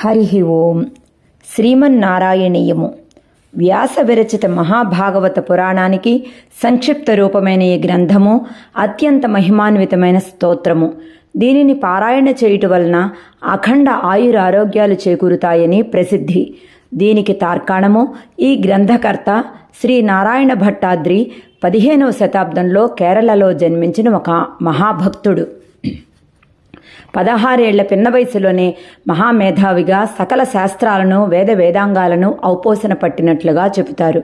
హరి ఓం. శ్రీమన్నారాయణీయము. వ్యాస విరచిత మహాభాగవత పురాణానికి సంక్షిప్త రూపమైన ఈ గ్రంథము అత్యంత మహిమాన్వితమైన స్తోత్రము. దీనిని పారాయణ చేయుట వలన అఖండ ఆయురారోగ్యాలు చేకూరుతాయని ప్రసిద్ధి. దీనికి తార్కాణము ఈ గ్రంథకర్త శ్రీ నారాయణ భట్టాద్రి పదిహేనవ శతాబ్దంలో కేరళలో జన్మించిన ఒక మహాభక్తుడు. పదహారేళ్ళ పిన్న వయసులోనే మహామేధావిగా సకల శాస్త్రాలను వేద వేదాంగాలను ఔపోసన పట్టినట్లుగా చెబుతారు.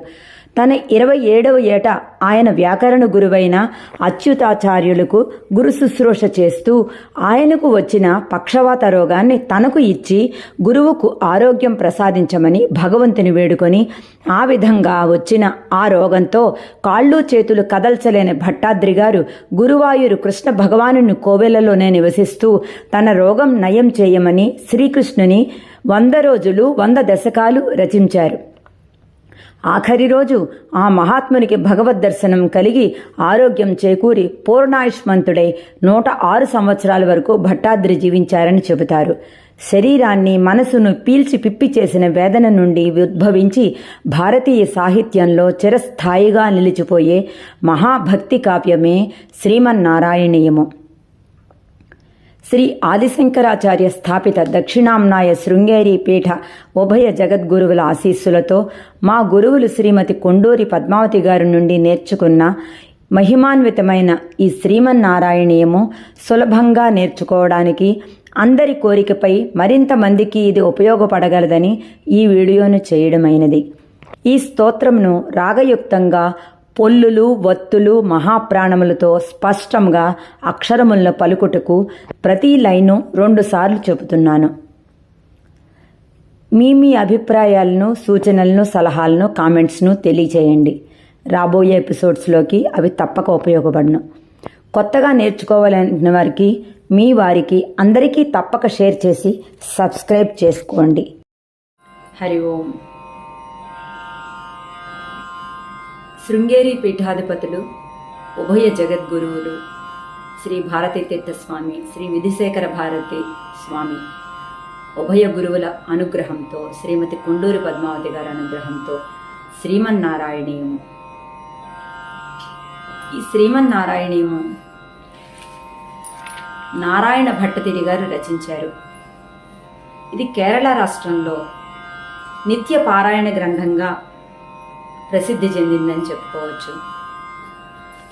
తన ఇరవై ఏడవ ఏట ఆయన వ్యాకరణ గురువైన అచ్యుతాచార్యులకు గురు శుశ్రూష చేస్తూ ఆయనకు వచ్చిన పక్షవాత రోగాన్ని తనకు ఇచ్చి గురువుకు ఆరోగ్యం ప్రసాదించమని భగవంతుని వేడుకొని ఆ విధంగా వచ్చిన ఆ రోగంతో కాళ్ళు చేతులు కదల్చలేని భట్టాద్రి గారు గురువాయూరు కృష్ణ భగవానుని కోవెలలోనే నివసిస్తూ తన రోగం నయం చేయమని శ్రీకృష్ణుని వంద రోజులు వంద దశకాలు రచించారు. ఆఖరి రోజు ఆ మహాత్మునికి భగవద్ దర్శనం కలిగి ఆరోగ్యం చేకూరి పూర్ణాయుష్మంతుడై నూట ఆరు సంవత్సరాల వరకు భట్టాద్రి జీవించారని చెబుతారు. శరీరాన్ని మనసును పీల్చి పిప్పి చేసిన వేదన నుండి ఉద్భవించి భారతీయ సాహిత్యంలో చిరస్థాయిగా నిలిచిపోయే మహాభక్తి కావ్యమే శ్రీమన్నారాయణీయము. శ్రీ ఆదిశంకరాచార్య స్థాపిత దక్షిణాంనాయ శృంగేరి పీఠ ఉభయ జగద్గురువుల ఆశీస్సులతో మా గురువులు శ్రీమతి కొండూరి పద్మావతి గారి నుండి నేర్చుకున్న మహిమాన్వితమైన ఈ శ్రీమన్నారాయణీయము సులభంగా నేర్చుకోవడానికి అందరి కోరికపై మరింత మందికి ఇది ఉపయోగపడగలదని ఈ వీడియోను చేయడమైనది. ఈ స్తోత్రమును రాగయుక్తంగా పొల్లులు వత్తులు మహాప్రాణములతో స్పష్టంగా అక్షరములను పలుకుటకు ప్రతి లైను రెండుసార్లు చెబుతున్నాను. మీ మీ అభిప్రాయాలను సూచనలను సలహాలను కామెంట్స్ను తెలియజేయండి రాబోయే ఎపిసోడ్స్లోకి అవి తప్పక ఉపయోగపడను. కొత్తగా నేర్చుకోవాలనుకున్న వారికి మీ వారికి అందరికీ తప్పక షేర్ చేసి సబ్స్క్రైబ్ చేసుకోండి. హరి ఓం. శృంగేరి పీఠాధిపతులు ఉభయ జగద్గురువులు శ్రీ భారతీతీర్థ స్వామి శ్రీ విధిశేఖర భారతి స్వామి. ఉభయ గురువుల అనుగ్రహంతో శ్రీమతి కుండూరి పద్మావతి గారి అనుగ్రహంతో శ్రీమన్నారాయణీయము. ఈ శ్రీమన్నారాయణీయము నారాయణ భట్టతిరి గారు రచించారు. ఇది కేరళ రాష్ట్రంలో నిత్య పారాయణ గ్రంథంగా ప్రసిద్ధి చెందిందని చెప్పుకోవచ్చు.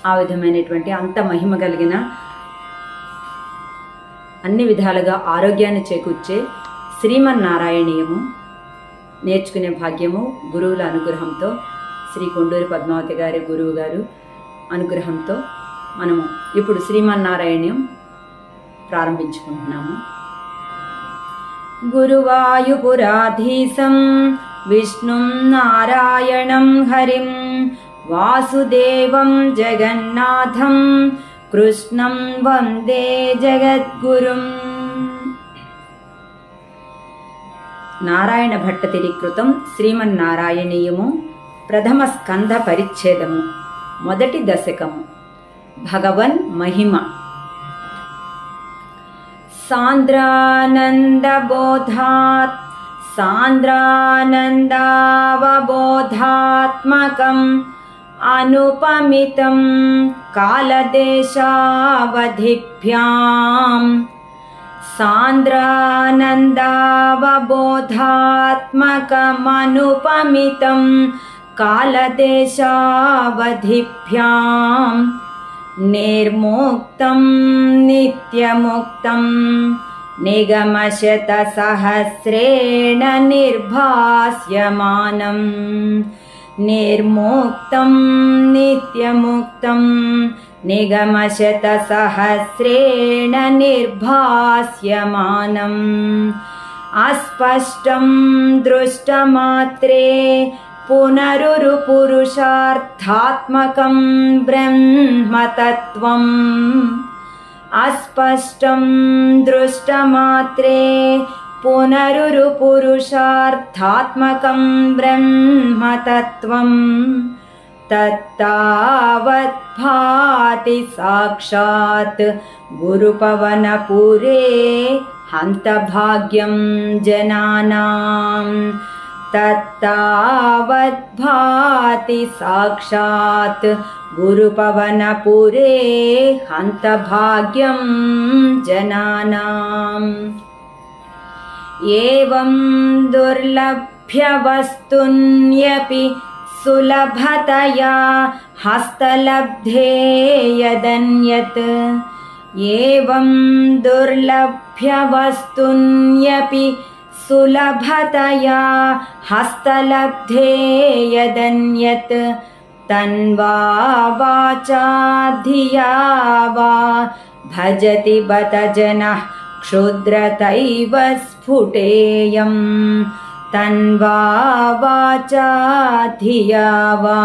ఆ విధమైనటువంటి అంత మహిమ కలిగిన అన్ని విధాలుగా ఆరోగ్యాన్ని చేకూర్చే శ్రీమన్నారాయణీయము నేర్చుకునే భాగ్యము గురువుల అనుగ్రహంతో శ్రీ కొండూరి పద్మావతి గారి గురువు గారు అనుగ్రహంతో మనము ఇప్పుడు శ్రీమన్నారాయణ్యం ప్రారంభించుకుంటున్నాము. గురువాయుపురాధీశం విష్ణుం నారాయణం హరిం వాసుదేవం జగన్నాథం కృష్ణం వందే జగద్గురుం. నారాయణ భట్టతిరి కృతం శ్రీమన్నారాయణీయము ప్రథమ స్కంధ పరిచ్ఛేదము మొదటి దశకము భగవన్ మహిమ. సాంద్రానందబోధాత్ सान्द्रानन्दावबोधात्मकम् अनुपमितं कालदेशावधिभ्याम् सान्द्रानन्दावबोधात्मकमनुपमितं कालदेशावधिभ्याम् निर्मुक्तं नित्यमुक्तम् निगमशतसहस्रेण निर्भास्यमानम् निर्मुक्तं नित्यमुक्तं निगमशतसहस्रेण निर्भास्यमानम् अस्पष्टं दृष्टमात्रे पुनरुरुपुरुषार्थात्मकं ब्रह्मतत्त्वम् अस्पष्टं दृष्टमात्रे पुनरुरुपुरुषार्थात्मकं ब्रह्मतत्त्वम् तत्तावत् भाति साक्षात् गुरुपवनपुरे हन्तभाग्यं जनानां तत्तावद्भाति साक्षात् गुरुपवनपुरे हन्तभाग्यं जनानाम्। एवं दुर्लभ्यवस्तुन्यपि सुलभतया हस्तलब्धे यदन्यत्। एवं दुर्लभ्यवस्तुन्यपि सुलभतया हस्तलब्धे यदन्यत् तन्वा वाचा धिया वा भजति बत जनः क्षुद्रतैव स्फुटेयम् तन्वा वाचा धिया वा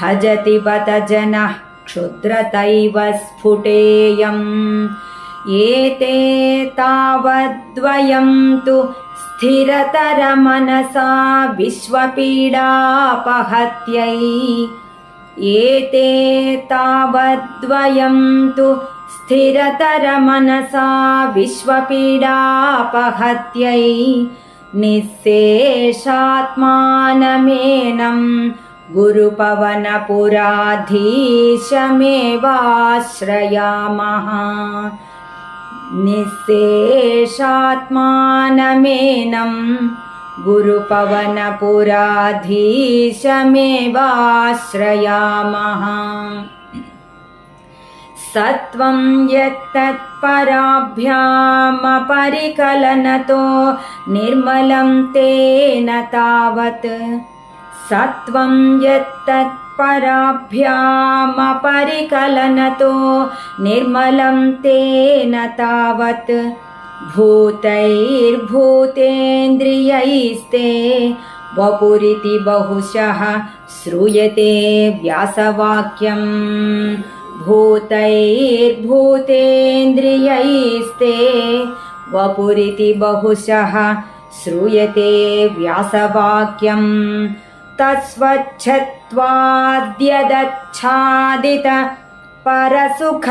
भजति बत जनः क्षुद्रतैव स्फुटेयम् एते तावद्वयं तु स्थिरतरमनसा विश्वपीडापहत्यै एते तावद्वयं तु स्थिरतरमनसा विश्वपीडापहत्यै निःशेषात्मानमेनं गुरुपवनपुराधीशमेवाश्रयामः निःशेषात्मानमेनं गुरुपवनपुराधीशमेवाश्रयामः। सत्वं यत्तत्पराभ्यामपरिकलनतो निर्मलं तेन तावत् सत्वं यत्तत्पराभ्यामपरिकलनतो निर्मलं तेन तावत् भूतैर्भूतेन्द्रियैस्ते वपुरिति बहुशः श्रूयते व्यासवाक्यम् भूतैर्भूतेन्द्रियैस्ते वपुरिति बहुशः श्रूयते व्यासवाक्यम् तत्स्वच्छत्वाद्यदच्छादित परसुख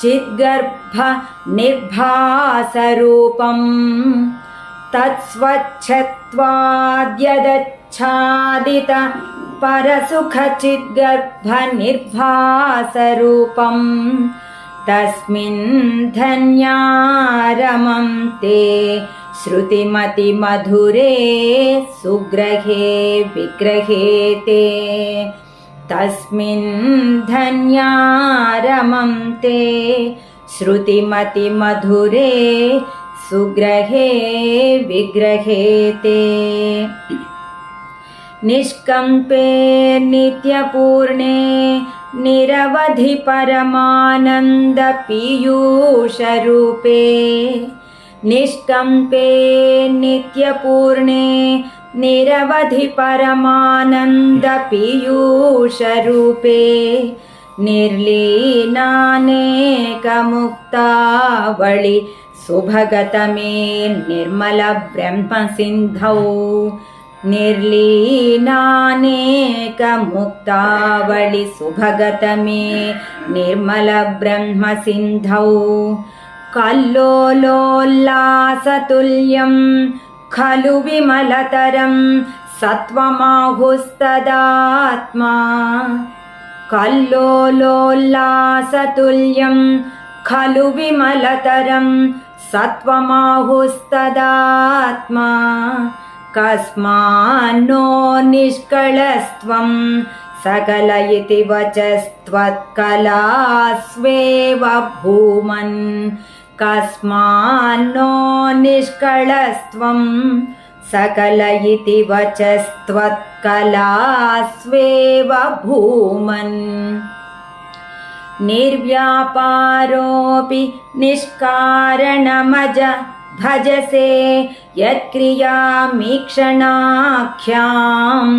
चिद्गर्भ निर्भासरूपम्। तत्स्वच्छत्वाद्यदच्छादित परसुखचिद्गर्भनिर्भासरूपम् तस्मिन् धन्यारमं ते श्रुतिमतिमधुरे सुग्रहे विग्रहे ते तस्मिन् धन्यारमं ते श्रुतिमतिमधुरे सुग्रहे विग्रहे ते निष्कम्पे नित्यपूर्णे निरवधि परमानन्दपीयूषरूपे निष्कम्पे नित्यपूर्णे निरवधि परमानन्दपीयूषरूपे निर्लीनानेकमुक्तावळि सुभगतमे निर्मलब्रह्मसिन्धौ निर्लीनानेकमुक्तावळि सुभगतमे निर्मलब्रह्मसिन्धौ कल्लोलोल्लासतुल्यं खलु विमलतरं सत्त्वमाहुस्तदात्मा कल्लोलोल्लासतुल्यं खलु विमलतरं सत्त्वमाहुस्तदात्मा कस्मान्नो निष्कळस्त्वं सकल इति वचस्त्वत्कलास्वेव भूमन् कस्मान्नो निष्कळस्त्वं सकल इति वचस्त्वत्कलास्वेव भूमन्। निर्व्यापारोऽपि निष्कारणमज भजसे यत्क्रियामीक्षणाख्याम्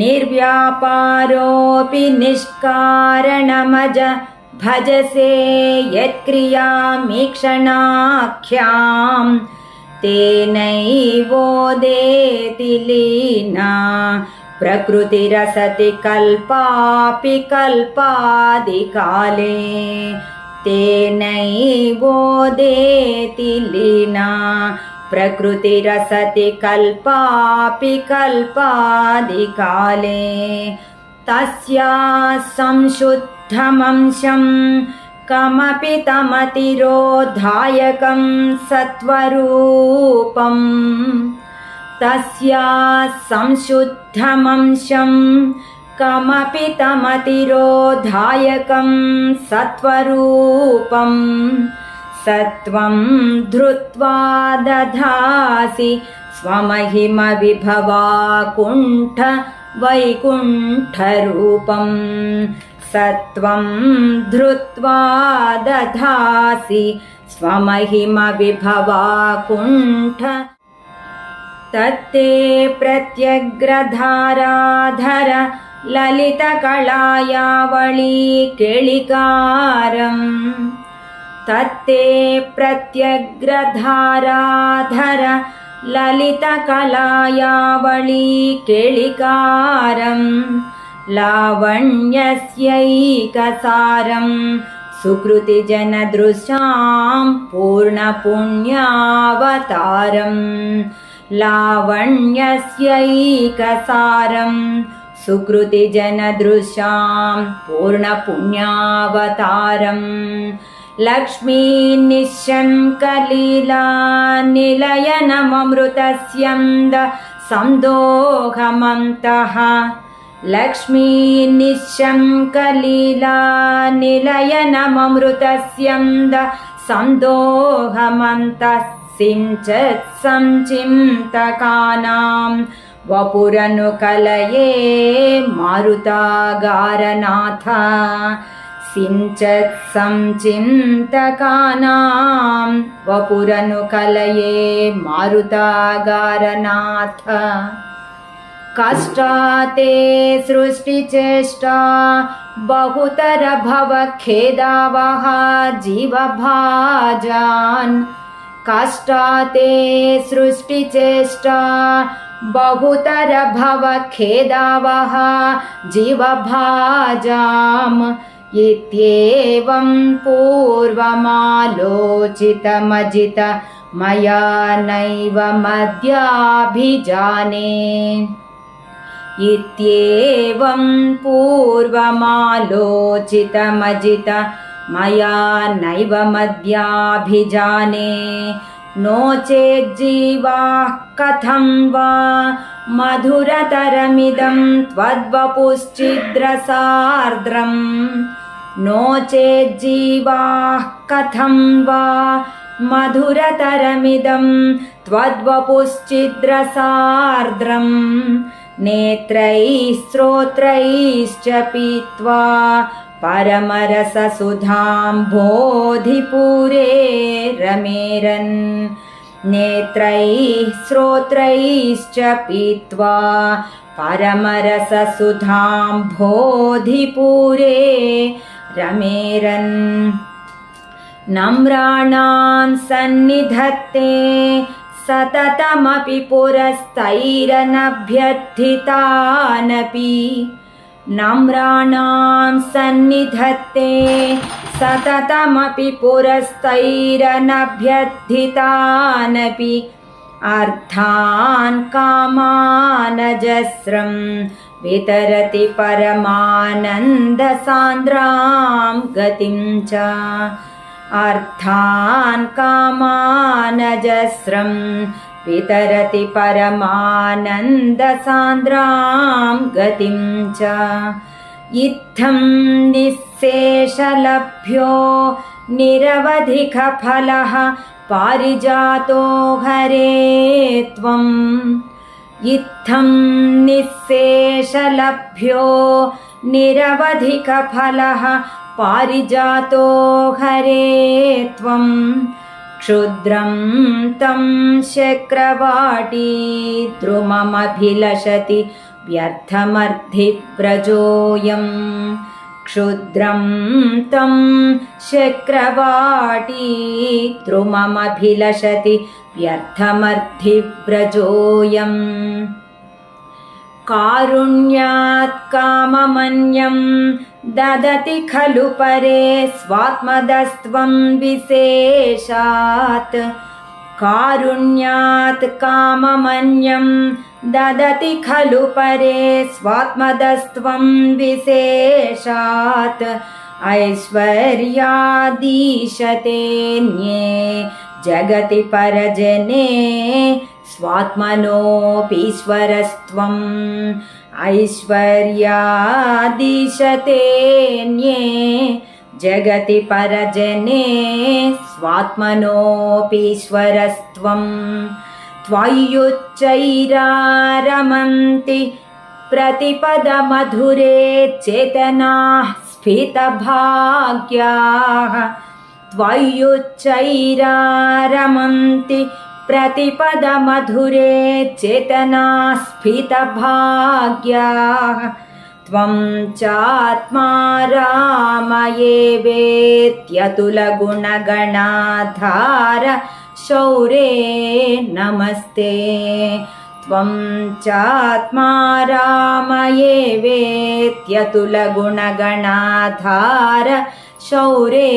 निर्व्यापारोऽपि निष्कारणमज भजसे यत्क्रियामीक्षणाख्याम् तेनैवोदेति लीना प्रकृतिरसति कल्पापि कल्पादिकाले तेनैवोदेति लीना प्रकृतिरसति कल्पापि कल्पादिकाले तस्या संशुद्धमंशं कमपि तमतिरोधायकं सत्वरूपम् तस्या संशुद्धमंशं कमपि तमतिरोधायकं सत्वरूपम् सत्वं धृत्वा दधासि स्वमहिमविभवा कुण्ठ वैकुण्ठरूपं सत्वं धृत्वा दधासि स्वमहिमविभवा कुण्ठ। तत्ते प्रत्यग्रधाराधर ललितकलायावळी केळिकारम्। तत्ते प्रत्यग्रधाराधर ललितकलायावळी केळिकारम् लावण्यस्यैकसारं सुकृतिजनदृशां पूर्णपुण्यावतारम् लावण्यस्यैकसारं सुकृतिजनदृशां पूर्णपुण्यावतारम् लक्ष्मीनिशङ्कलीला निलयनममृतस्यन्द सन्दोहमन्तः लक्ष्मीनिशङ्कलीला निलयनममृतस्यन्द सन्दोहमन्तः सिञ्चत् सञ्चिन्तकानां वपुरनुकलये मारुतागारनाथ संचिन्तकानां वपुरनुकलये मारुतागारनाथ। कष्टाते सृष्टिचेष्टा बहुतरभवखेदावः जीवभाजान्। कष्टाते सृष्टिचेष्टा बहुतरभवखेदावः जीवभाजाम्। इत्येवं पूर्वमालोचितमजित मया नैव मद्याभिजाने। इत्येवं पूर्वमालोचितमजित मया नैव मद्याभिजाने। नो चेज्जीवाः कथं वा? मधुरतरमिदं त्वद्वपुश्चिद्रसार्द्रम् नो चेज्जीवाः कथं वा? मधुरतरमिदं त्वद्वपुश्चिद्रसार्द्रम् नेत्रैः श्रोत्रैश्च पीत्वा परमरससुधां बोधिपुरे रमेरन् नेत्रैः श्रोत्रैश्च पीत्वा परमरससुधां बोधिपुरे रमेरन्। नम्राणां सन्निधत्ते सततमपि पुरस्तैरनभ्यर्थितानपि। नम्राणां सन्निधत्ते सततमपि पुरस्तैरनभ्यर्थितानपि। अर्थान् कामानजस्रं वितरति परमानन्दसान्द्रां गतिं च अर्थान् कामानजस्रं वितरति परमानन्दसान्द्रां गतिं च इत्थं निःशेषलभ्यो निरवधिकफलः पारिजातो हरे त्वम् इत्थं निःशेषलभ्यो निरवधिकफलः पारिजातो हरे त्वम् क्षुद्रं तं शक्रवाटी द्रुममभिलषति व्यर्थमर्धिव्रजोऽयम् क्षुद्रं तं शक्रवाटी द्रुममभिलषति व्यर्थमर्धिव्रजोऽयम् कारुण्यात् काममन्यं ददति खलु परे स्वात्मदस्त्वं विशेषात्। कारुण्यात् काममन्यं ददति खलु परे स्वात्मदस्त्वं विशेषात्। ऐश्वर्यादीशतेऽन्ये जगति परजने स्वात्मनोऽपीश्वरस्त्वम् ऐश्वर्यादिशतेऽन्ये जगति परजने स्वात्मनोऽपीश्वरस्त्वम् त्वय्युच्चैरारमन्ति प्रतिपदमधुरे चेतनाः स्फीतभाग्याः त्वय्युच्चैरारमन्ति प्रतिपदमधुरे चेतना स्फीतभाग्याः त्वं चात्मा रामये वेत्यतुलगुणगणाधार शौरे नमस्ते। त्वं चात्मा रामये वेत्यतुलगुणगणाधार शौरे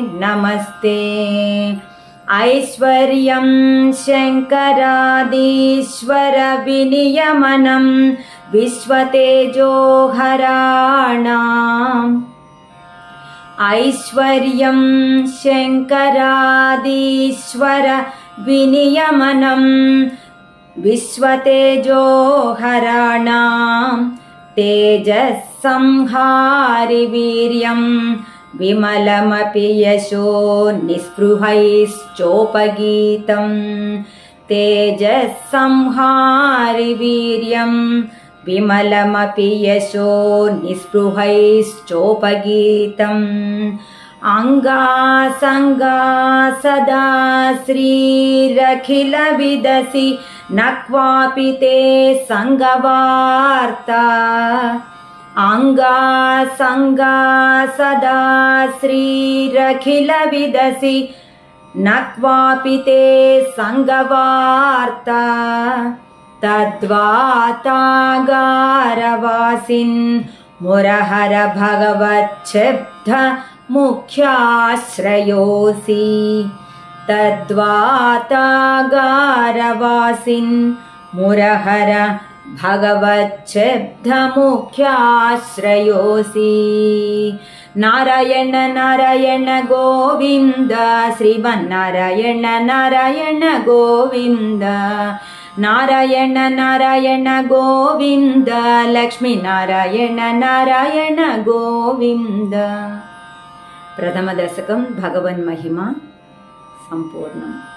नमस्ते। ऐश्वर्यं शङ्करादीश्वरविनियमनं विश्वतेजोहराणाम् ऐश्वर्यं शङ्करादीश्वर विनियमनं विश्वतेजोहराणां तेजःसंहारिवीर्यं विमलमपि यशो निःस्पृहैश्चोपगीतं तेजःसंहारिवीर्यं विमलमपि यशो निःस्पृहैश्चोपगीतम् अङ्गासङ्गा सदा श्रीरखिलविदसि न क्वापि ते सङ्गवार्ता अङ्गासङ्गा सदा श्रीरखिलविदसि न क्वापि ते सङ्गवार्ता तद्वातागारवासिन् मुरहर भगवच्छब्द मुख्याश्रयोऽसि तद्वातागारवासिन् मुरहर भगवच्छब्दमुख्याश्रयोऽसि नारायण नारायण गोविन्द श्रीमन्नारायण नारायण गोविन्द नारायण नारायण गोविन्द लक्ष्मीनारायण नारायण गोविन्द प्रथमदशकं भगवन्महिमा सम्पूर्णम्